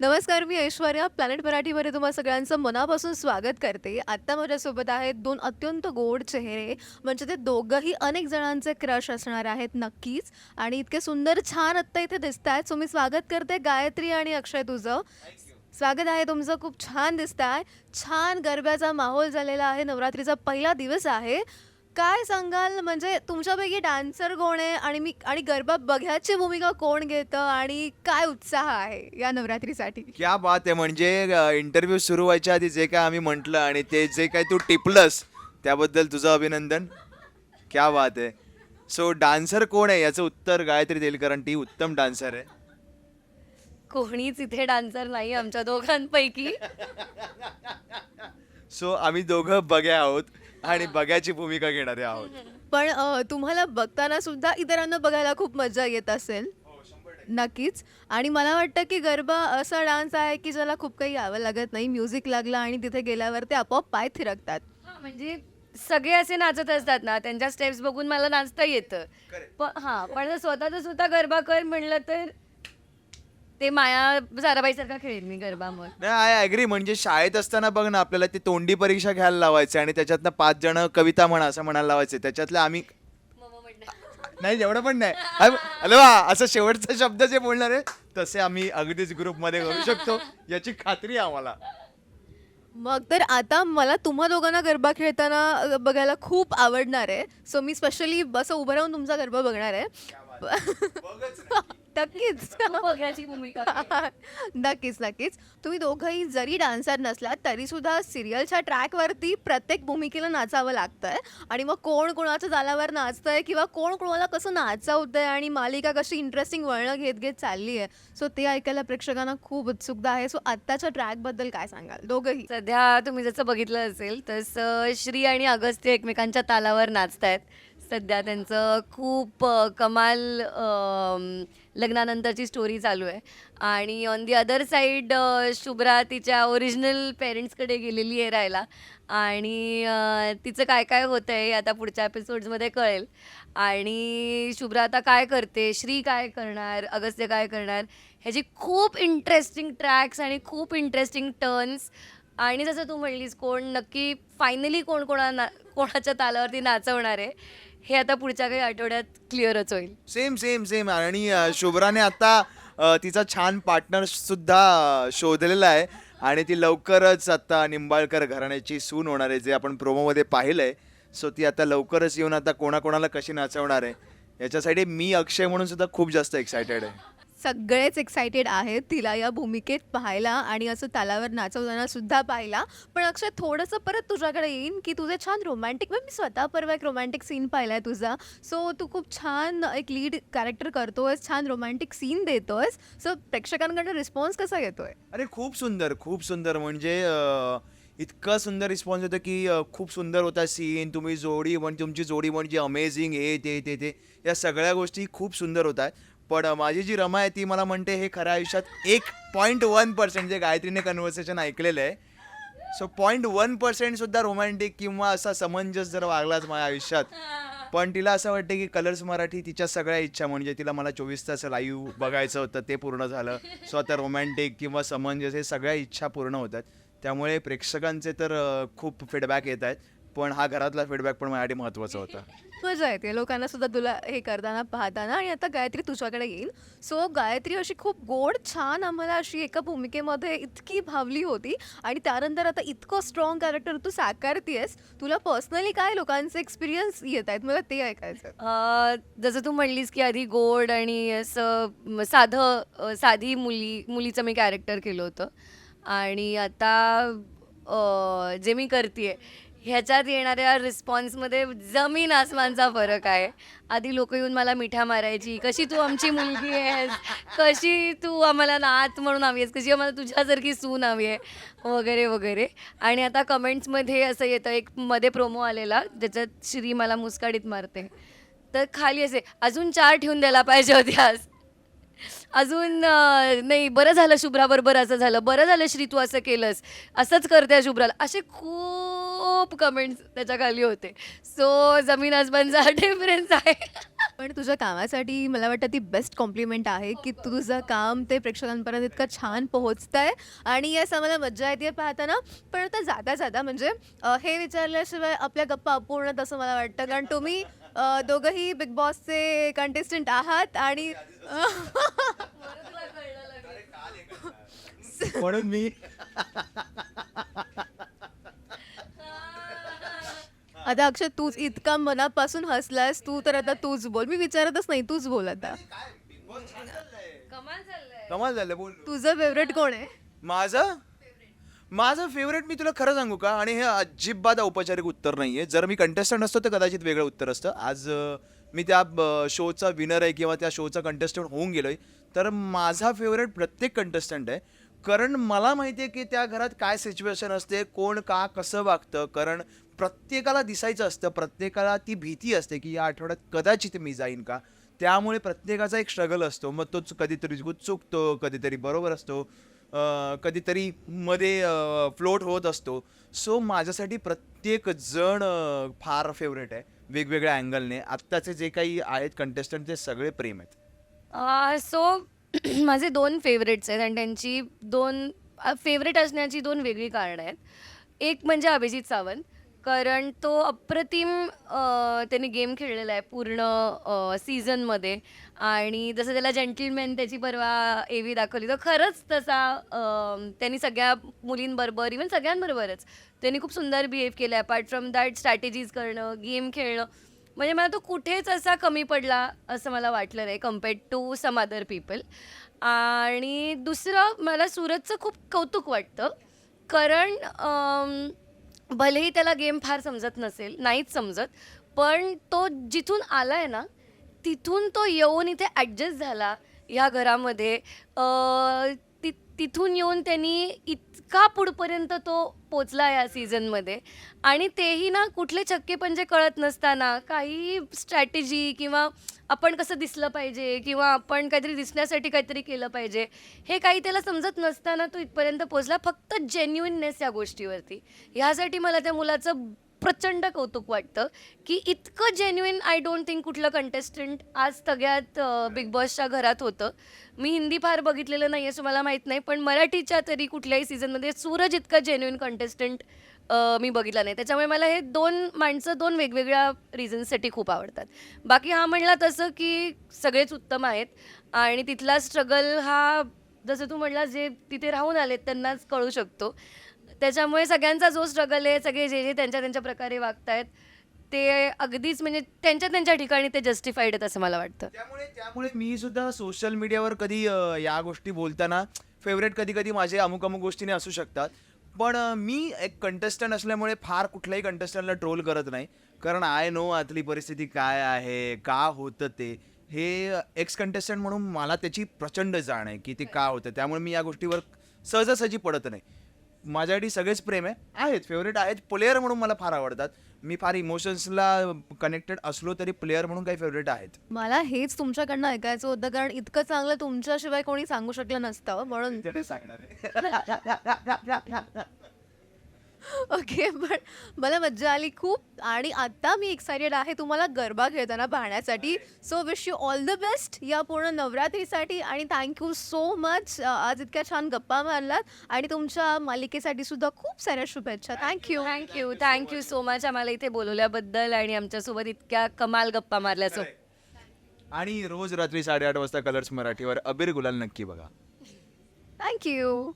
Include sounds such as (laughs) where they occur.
नमस्कार मी ऐश्वर्या. प्लॅनेट मराठीमध्ये तुम्हा सगळ्यांचं मनापासून स्वागत करते. आत्ता माझ्यासोबत आहेत दोन अत्यंत गोड चेहरे म्हणजे ते दोघंही अनेक जणांचे क्रश असणार आहेत नक्कीच. आणि इतके सुंदर छान आत्ता इथे दिसत आहेत सो मी स्वागत करते गायत्री आणि अक्षय तुझं. स्वागत आहे तुमचं. खूप छान दिसत आहे छान गरब्याचा माहोल झालेला आहे. नवरात्रीचा पहिला दिवस आहे. काय सांगाल? म्हणजे तुमच्यापैकी डान्सर कोण आहे? आणि मी आणि गरबा बघ्याची भूमिका कोण घेतं? आणि काय उत्साह आहे या नवरात्रीसाठी? क्या बात आहे. म्हणजे इंटरव्ह्यू सुरू व्हायच्या आधी जे काय आम्ही म्हटलं आणि ते जे काय तू टिपलंस त्याबद्दल तुझं अभिनंदन. क्या बात आहे. सो डान्सर कोण आहे? याचं उत्तर गायत्री देईल कारण ती उत्तम डान्सर आहे. कोणीच इथे डान्सर नाही आमच्या दोघांपैकी. सो आम्ही दोघं बघ्या आहोत. आणि बघ्याची भूमिका घेणारे आहोत. पण अ, तुम्हाला बघताना सुद्धा इतरांना बघायला खूप मजा येत असेल. नक्कीच. आणि मला वाटतं की गरबा असा डान्स आहे की ज्याला खूप काही यावं लागत नाही. म्युझिक लागलं आणि तिथे गेल्यावर ते आपोआप पाय थिरकतात. हा, म्हणजे सगळे असे नाचत असतात ना त्यांच्या स्टेप्स बघून मला नाचता येतं. पण हा पण जर स्वतःच स्वतः गरबा कर म्हणलं तर ते माया साराबाईसारखा खेळेन मी गरबा मग नाही आय ॲग्री म्हणजे शाळेत असताना बघ ना आपल्याला ते तोंडी परीक्षा घ्यायला लावायचे आणि त्याच्यातनं पाच जण कविता म्हणा असं म्हणायला लावायचे. त्याच्यातले आम्ही नाही एवढं पण नाही. अरे वा असं शेवटचा शब्द जे बोलणार आहे तसे आम्ही अगदीच ग्रुपमध्ये करू शकतो. याची खात्री आहे आम्हाला. मग तर आता मला तुम्हा दोघांना गरबा खेळताना अ, बघायला खूप आवडणार आहे. सो मी स्पेशली असं उभं राहून तुमचा गरबा बघणार आहे. नक्कीच. (laughs) बघायची भूमिका (laughs) नक्कीच नक्कीच. तुम्ही दोघंही जरी डान्सर नसलात तरी सुद्धा सिरियलच्या ट्रॅकवरती प्रत्येक भूमिकेला नाचावं लागतंय. आणि मग कोण कोणाच्या जालावर नाचतंय किंवा कोण कोणाला कसं नाचवतंय आणि मालिका कशी इंटरेस्टिंग वळणं घेत घेत चालली आहे सो ते ऐकायला प्रेक्षकांना खूप उत्सुकता आहे. सो आत्ताच्या ट्रॅकबद्दल काय सांगाल? दोघंही. सध्या तुम्ही जसं बघितलं असेल तसं श्री आणि अगस्त्य एकमेकांच्या तालावर नाचतायत. सध्या त्यांचं खूप कमाल लग्नानंतरची स्टोरी चालू आहे. आणि on the other side Shubhra तिच्या ओरिजिनल पेरेंट्सकडे गेलेली आहे राहायला. आणि तिचं काय काय होतं आहे आता पुढच्या एपिसोड्समध्ये कळेल. आणि शुभ्रा आता काय करते? श्री काय करणार? अगस्त्य काय करणार? ह्याची खूप इंटरेस्टिंग ट्रॅक्स आणि खूप इंटरेस्टिंग टर्न्स आणि जसं तू म्हणलीस कोण नक्की फायनली कोण कोणा ना कोणाच्या तालावरती नाचवणार आहे हे आता पुढच्या काही आठवड्यात क्लिअरच होईल. सेम सेम सेम आणि अ, शुभ्राने आता अ, तिचा छान पार्टनर सुद्धा शोधलेला आहे. आणि ती लवकरच आता निंबाळकर घराण्याची सून होणार आहे जे आपण प्रोमोमध्ये पाहिलंय. सो ती आता लवकरच येऊन आता कोणाकोणाला कशी नाचवणार आहे याच्यासाठी मी अक्षय म्हणून सुद्धा खूप जास्त एक्सायटेड आहे. सगळेच एक्सायटेड आहेत. तिला या भूमिकेत पाहायला आणि असं तालावर नाचवताना सुद्धा पाहिला. पण अक्षय थोडंसं परत तुझ्याकडे येईन की तुझे छान रोमॅन्टिक म्हणजे मी स्वतः परवा एक रोमॅन्टिक सीन पाहिलाय तुझा. सो तू खूप छान एक लीड कॅरेक्टर करतोयस छान रोमॅन्टिक सीन देतोयस. सो प्रेक्षकांकडे रिस्पॉन्स कसा येतोय? अरे खूप सुंदर खूप सुंदर. म्हणजे इतका इतकं सुंदर रिस्पॉन्स होतं की खूप सुंदर होता सीन तुम्ही जोडी म्हणजे तुमची जोडी म्हणजे अमेझिंग हे ते ते ते. या सगळ्या गोष्टी खूप सुंदर होत आहेत पण माझी जी रमा आहे ती मला म्हणते हे खऱ्या आयुष्यात एक पॉईंट वन पर्सेंट जे गायत्रीने कन्व्हर्सेशन ऐकलेलं आहे सो पॉईंट वन पर्सेंट सुद्धा रोमॅन्टिक किंवा असा समंजस जर वागलाच माझ्या आयुष्यात पण तिला असं वाटतं की कलर्स मराठी तिच्या सगळ्या इच्छा म्हणजे तिला मला चोवीस तास लाईव्ह बघायचं होतं ते पूर्ण झालं. सो आता रोमॅन्टिक किंवा समंजस हे सगळ्या इच्छा पूर्ण होतात. त्यामुळे प्रेक्षकांचे तर खूप फीडबॅक येत आहेत. पण हा घरातला फीडबॅक पण माझ्यासाठी महत्त्वाचा होता. मजा येते. लोकांना सुद्धा तुला हे करताना पाहताना आणि आता गायत्री तुझ्याकडे येईल. सो गायत्री अशी खूप गोड छान आम्हाला अशी एका भूमिकेमध्ये इतकी भावली होती आणि त्यानंतर आता इतकं स्ट्रॉंग कॅरेक्टर तू साकारतीयस. तुला पर्सनली काय लोकांचे एक्सपिरियन्स येत आहेत? मला ते ऐकायचं अ, जसं तू म्हणलीस की आधी गोड आणि असं म, साधं अ, साधी मुली मुलीचं मी कॅरेक्टर केलं होतं. आणि आता अ, जे मी करते ह्याच्यात येणाऱ्या रिस्पॉन्समध्ये जमीन आसमानचा फरक आहे. आधी लोक येऊन मला मिठा मारायची कशी तू आमची मुलगी आहेस? कशी तू आम्हाला नात म्हणून हवी आहेस? कशी आम्हाला तुझ्यासारखी सून हवी आहे? वगैरे वगैरे. आणि आता कमेंट्समध्ये असं येतं एक मध्ये प्रोमो आलेला ज्याच्यात श्री मला मुस्काडीत मारते. तर खाली असे अजून चार ठेवून द्यायला पाहिजे होते आज. अजून अं, नाही बरं झालं शुभ्राबरोबर असं झालं. बरं झालं श्री तू असं केलंस. असंच करते शुभ्राला. असे खूप कमेंट्स त्याच्याखाली होते. सो जमीन आसमानचा (laughs) डिफरन्स आहे. पण तुझ्या कामासाठी मला वाटतं ती बेस्ट कॉम्प्लिमेंट आहे की तुझं काम ते प्रेक्षकांपर्यंत इतकं छान पोहोचतंय. आणि यास आम्हाला मज्जा येते पाहताना. पण आता जाता जाता म्हणजे अ, हे विचारल्याशिवाय आपल्या गप्पा अपूर्ण तसं मला वाटतं. कारण तुम्ही अ, दोघंही बिग बॉसचे कंटेस्टंट आहात आणि (laughs) म्हणून मी आता अक्षय तूच इतका मनापासून हसलास तू तर आता तूच बोल. मी विचारतच नाही तूच बोल आता. कमाल चाललंय. कमाल झालं बोल. तुझं फेवरेट कोण आहे? माझं? माझं फेवरेट मी तुला खरं सांगू का? आणि हे अजिबात औपचारिक उत्तर नाही आहे जर मी कंटेस्टंट असतो तर कदाचित वेगळं उत्तर असतं. आज अं, मी त्या शोचा विनर आहे किंवा त्या शोचा कंटेस्टंट होऊन गेलोय तर माझा फेवरेट प्रत्येक कंटेस्टंट आहे. कारण मला माहिती आहे की त्या घरात काय सिच्युएशन असते कोण का कसं वागतं कारण प्रत्येकाला दिसायचं असतं प्रत्येकाला ती भीती असते की या आठवड्यात कदाचित मी जाईन का? त्यामुळे प्रत्येकाचा एक स्ट्रगल असतो. मग तो कधीतरी चुकतो कधीतरी बरोबर असतो. कधीतरी मध्ये फ्लोट होत असतो. सो माझ्यासाठी प्रत्येक जण फार फेवरेट आहे वेगवेगळ्या अँगलने आत्ताचे जे काही आहेत कंटेस्टंट ते सगळे प्रेम आहेत. सो (clears throat) माझे दोन फेवरेट्स आहेत. आणि त्यांची दोन फेवरेट असण्याची दोन वेगळी कारणं आहेत. एक म्हणजे अभिजित सावंत. कारण तो अप्रतिम अ, त्याने गेम खेळलेला आहे पूर्ण सीझनमध्ये आणि जसं त्याला जेंटलमॅन त्याची परवा एवी दाखवली तर खरंच तसा अ, त्यांनी सगळ्या मुलींबरोबर इव्हन सगळ्यांबरोबरच त्यांनी खूप सुंदर बिहेव केलं आहे अपार्ट फ्रॉम दॅट स्ट्रॅटेजीज करणं गेम खेळणं. म्हणजे मला तो कुठेच असा कमी पडला असं मला वाटलं नाही compared to some other people आणि दुसरं मला सूरजचं खूप कौतुक वाटतं कारण भलेही त्याला गेम फार समजत नसेल नाहीच समजत पण तो जिथून आला आहे ना तिथून तो येऊन इथे ॲडजस्ट झाला ह्या घरामध्ये. ति तिथून येऊन त्यांनी इतका पुढपर्यंत तो पोचला या सीझनमध्ये आणि तेही ना कुठले छक्के पंजे कळत नसताना काही स्ट्रॅटेजी किंवा आपण कसं दिसलं पाहिजे किंवा आपण काहीतरी दिसण्यासाठी काहीतरी केलं पाहिजे हे काही त्याला समजत नसताना तो इथपर्यंत पोचला फक्त जेन्युइननेस या गोष्टीवरती. ह्यासाठी मला त्या मुलाचं प्रचंड कौतुक वाटतं की इतकं जेन्युइन आय डोंट थिंक कुठलं कंटेस्टंट आज सगळ्यात बिग बॉसच्या घरात होतं. मी हिंदी फार बघितलेलं नाही असं मला माहीत नाही पण मराठीच्या तरी कुठल्याही सीझनमध्ये सूरज इतका जेन्युइन कंटेस्टंट मी बघितला नाही. त्याच्यामुळे मला हे दोन माणसं दोन वेगवेगळ्या रिझन्ससाठी खूप आवडतात. बाकी हा म्हणला तसं की सगळेच उत्तम आहेत आणि तिथला स्ट्रगल हा जसं तू म्हणला जे तिथे राहून आलेत त्यांनाच कळू शकतो. त्याच्यामुळे सगळ्यांचा जो स्ट्रगल आहे सगळे जे जे त्यांच्या त्यांच्या प्रकारे वागतायत ते अगदीच म्हणजे त्यांच्या त्यांच्या ठिकाणी ते जस्टिफाईड आहेत असं मला वाटतं. त्यामुळे त्यामुळे मी सुद्धा सोशल मीडियावर कधी अ, या गोष्टी बोलताना फेवरेट कधी कधी माझे अमुक अमुक गोष्टीने असू शकतात. पण अ, मी एक कंटेस्टंट असल्यामुळे फार कुठल्याही कंटेस्टंटला ट्रोल करत नाही. कारण आय नो आतली परिस्थिती काय आहे का होतं ते. हे एक्स कंटेस्टंट म्हणून मला त्याची प्रचंड जाण आहे की ते का होतं. त्यामुळे मी या गोष्टीवर सहजासहजी पडत नाही. माझ्यासाठी सगळेच प्रेम आहे. आहेत फेवरेट आहेत. प्लेअर म्हणून मला फार आवडतात. मी फार इमोशन्सला कनेक्टेड असलो तरी प्लेअर म्हणून काही फेवरेट आहेत. मला हेच तुमच्याकडनं ऐकायचं होतं कारण इतकं चांगलं तुमच्याशिवाय कोणी सांगू शकलं नसतं म्हणून. सांगणार (laughs) (laughs) ओके पण मला मज्जा आली खूप आणि आता मी एक्सायटेड आहे तुम्हाला गरबा खेळताना पाहण्यासाठी. So wish you all the best या पूर्ण नवरात्रीसाठी आणि थँक्यू सो मच आज इतक्या छान गप्पा मारलात आणि तुमच्या मालिकेसाठी सुद्धा खूप साऱ्या शुभेच्छा. Thank you thank you thank you so much आम्हाला इथे बोलवल्याबद्दल आणि आमच्यासोबत इतक्या कमाल गप्पा मारल्याचं. आणि रोज रात्री साडेआठ वाजता कलर्स मराठीवर अबीर गुलाल नक्की बघा. थँक्यू